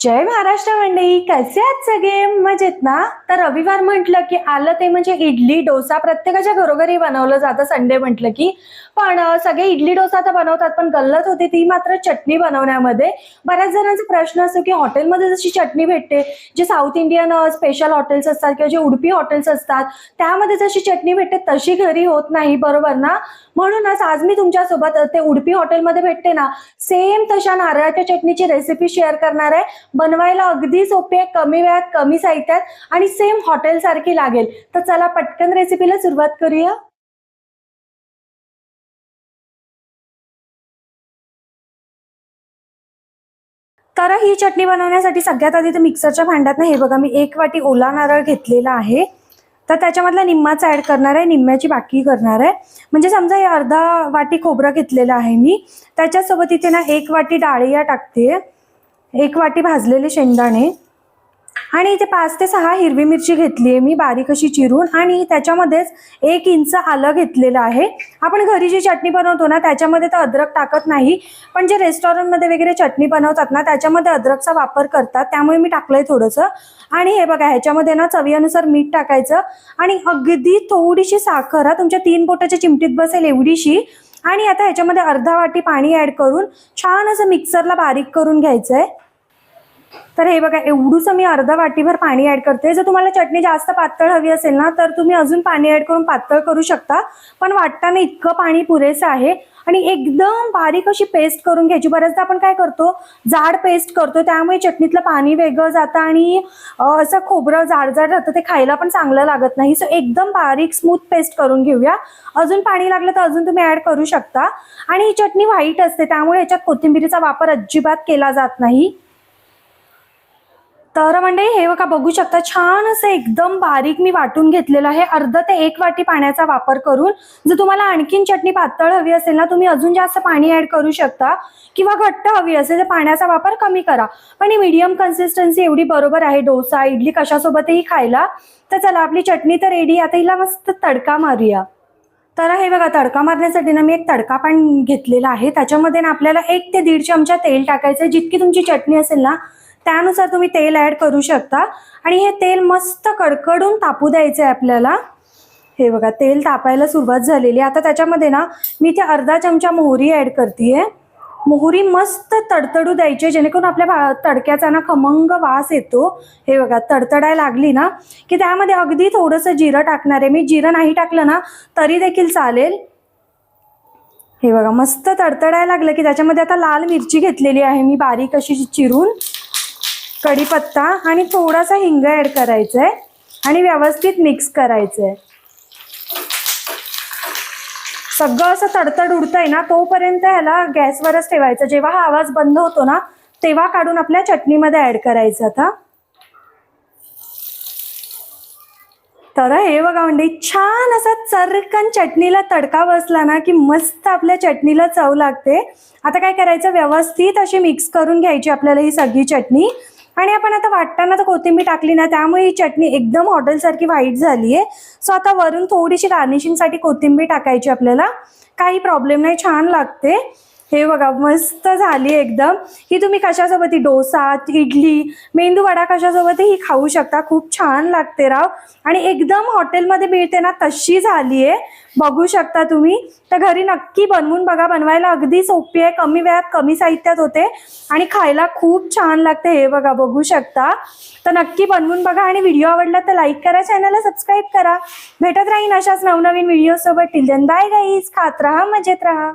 जय महाराष्ट्र मंडळी कसे आहात सगळे? मजेत ना? तर रविवार म्हटलं की आलं ते म्हणजे इडली डोसा प्रत्येकाच्या घरोघरी बनवलं जातं. संडे म्हटलं की. पण सगळे इडली डोसा तर बनवतात पण गल्लत होती ती मात्र चटणी बनवण्यामध्ये. बऱ्याच जणांचा प्रश्न असतो की हॉटेलमध्ये जशी चटणी भेटते जे साऊथ इंडियन स्पेशल हॉटेल्स असतात किंवा जे उडपी हॉटेल्स असतात त्यामध्ये जशी चटणी भेटते तशी घरी होत नाही बरोबर ना? म्हणूनच आज मी तुमच्यासोबत ते उडपी हॉटेलमध्ये भेटते ना सेम तशा नारळाच्या चटणीची रेसिपी शेअर करणार आहे. बनवायला अगदी सोपी आहे कमी वेळात कमी साहित्यात आणि सेम हॉटेलसारखी लागेल. तर चला पटकन रेसिपीला सुरुवात करूया. तर ही चटणी बनवण्यासाठी सगळ्यात आधी तर मिक्सरच्या भांड्यात हे बघा मी एक वाटी ओला नारळ घेतलेला आहे. तर त्याच्यामधला निम्माच ॲड करणार आहे निम्म्याची बाकी करणार आहे. म्हणजे समजा हे अर्धा वाटी खोबरं घेतलेलं आहे मी. त्याच्यासोबत इथे ना एक वाटी डाळिया टाकते. एक वाटी भाजलेले शेंगदाणे. आणि इथे पाच ते सहा हिरवी मिरची घेतली आहे मी बारीक अशी चिरून. आणि त्याच्यामध्येच एक इंच आलं घेतलेलं आहे. आपण घरी जी चटणी बनवतो ना त्याच्यामध्ये तर अद्रक टाकत नाही. पण जे रेस्टॉरंटमध्ये वगैरे चटणी बनवतात ना त्याच्यामध्ये अद्रकचा वापर करतात. त्यामुळे मी टाकलंय थोडंसं. आणि हे बघा ह्याच्यामध्ये ना चवीनुसार मीठ टाकायचं. आणि अगदी थोडीशी साखर हा तुमच्या तीन बोटाच्या चिमटीत बसेल एवढीशी. आणि आता ह्याच्यामध्ये अर्धा वाटी पाणी ॲड करून छान असं मिक्सरला बारीक करून घ्यायचं आहे तर हे बघा एवढूसं मी अर्धा वाटीभर पाणी ऍड करते. जर तुम्हाला चटणी जास्त पातळ हवी असेल ना तर तुम्ही अजून पाणी ऍड करून पातळ करू शकता. पण वाटताना इतकं पाणी पुरेसं आहे. आणि एकदम बारीक अशी पेस्ट करून घ्यायची. बऱ्याचदा आपण काय करतो जाड पेस्ट करतो त्यामुळे चटणीतलं पाणी वेगळं जातं आणि असं खोबरं जाड जाड राहतं ते खायला पण चांगलं लागत नाही. सो एकदम बारीक स्मूथ पेस्ट करून घेऊया. अजून पाणी लागलं तर अजून तुम्ही ऍड करू शकता. आणि ही चटणी व्हाईट असते त्यामुळे याच्यात कोथिंबीरीचा वापर अजिबात केला जात नाही. तर म्हणजे हे बघा बघू शकता छान असं एकदम बारीक मी वाटून घेतलेलं आहे. अर्ध ते एक वाटी पाण्याचा वापर करून जर तुम्हाला आणखीन चटणी पातळ हवी असेल ना तुम्ही अजून जास्त पाणी ऍड करू शकता. किंवा घट्ट हवी असेल तर पाण्याचा वापर कमी करा. पण ही मीडियम कन्सिस्टन्सी एवढी बरोबर आहे. डोसा इडली कशासोबतही खायला. तर चला आपली चटणी तर रेडी आता हिला मस्त तडका मारूया. तर हे बघा तडका मारण्यासाठी ना मी एक तडका पण घेतलेला आहे. त्याच्यामध्ये ना आपल्याला एक ते दीड चमचा तेल टाकायचं जितकी तुमची चटणी असेल ना त्यानुसार तुम्ही तेल ऍड करू शकता. आणि हे तेल मस्त कडकडून तापू द्यायचं आहे आपल्याला. हे बघा तेल तापायला सुरुवात झालेली आहे. आता त्याच्यामध्ये ना मी इथे अर्धा चमचा मोहरी ऍड करते मोहरी मस्त तडतडू द्यायची जेणेकरून आपल्या भा- तडक्याचा ना खमंग वास येतो. हे बघा तडतडायला लागली ना की त्यामध्ये अगदी थोडंसं जिरं टाकणार आहे. मी जिरं नाही टाकलं ना तरी देखील चालेल. हे बघा मस्त तडतडायला लागलं की त्याच्यामध्ये आता लाल मिरची घेतलेली आहे मी बारीक अशी चिरून. कढीपत्ता आणि थोडासा हिंग ॲड करायचा आहे आणि व्यवस्थित मिक्स करायचं आहे सगळं असं तडतड उडतंय ना तोपर्यंत ह्याला गॅसवरच ठेवायचं. जेव्हा हा आवाज बंद होतो ना तेव्हा काढून आपल्या चटणीमध्ये ऍड करायचं आता. तर हे बघा म्हणजे छान असा चरकन चटणीला तडका बसला ना की मस्त आपल्या चटणीला चव लागते. आता काय करायचं? व्यवस्थित अशी मिक्स करून घ्यायची आपल्याला ही सगळी चटणी. आणि आपण आता वाटताना तर कोथिंबीर टाकली ना त्यामुळे ही चटणी एकदम हॉटेलसारखी व्हाईट झाली आहे सो आता वरून थोडीशी गार्निशिंगसाठी कोथिंबीर टाकायची आपल्याला. काही प्रॉब्लेम नाही छान लागते. हे बघा मस्त झाली एकदम. ही तुम्ही कशासोबत डोसा इडली मेंदू वडा कशासोबतही खाऊ शकता. खूप छान लागते राव. आणि एकदम हॉटेलमध्ये मिळते ना तशी झाली आहे. बघू शकता तुम्ही. तर घरी नक्की बनवून बघा. बनवायला अगदी सोपी आहे. कमी वेळात कमी साहित्यात होते. आणि खायला खूप छान लागते. हे बघा बघू शकता. तर नक्की बनवून बघा. आणि व्हिडिओ आवडला तर लाईक करा चॅनलला सबस्क्राईब करा. भेटत राहीन अशाच नवनवीन व्हिडिओ सोबत टिल देन बाय गाईज खात राहा मजेत राहा.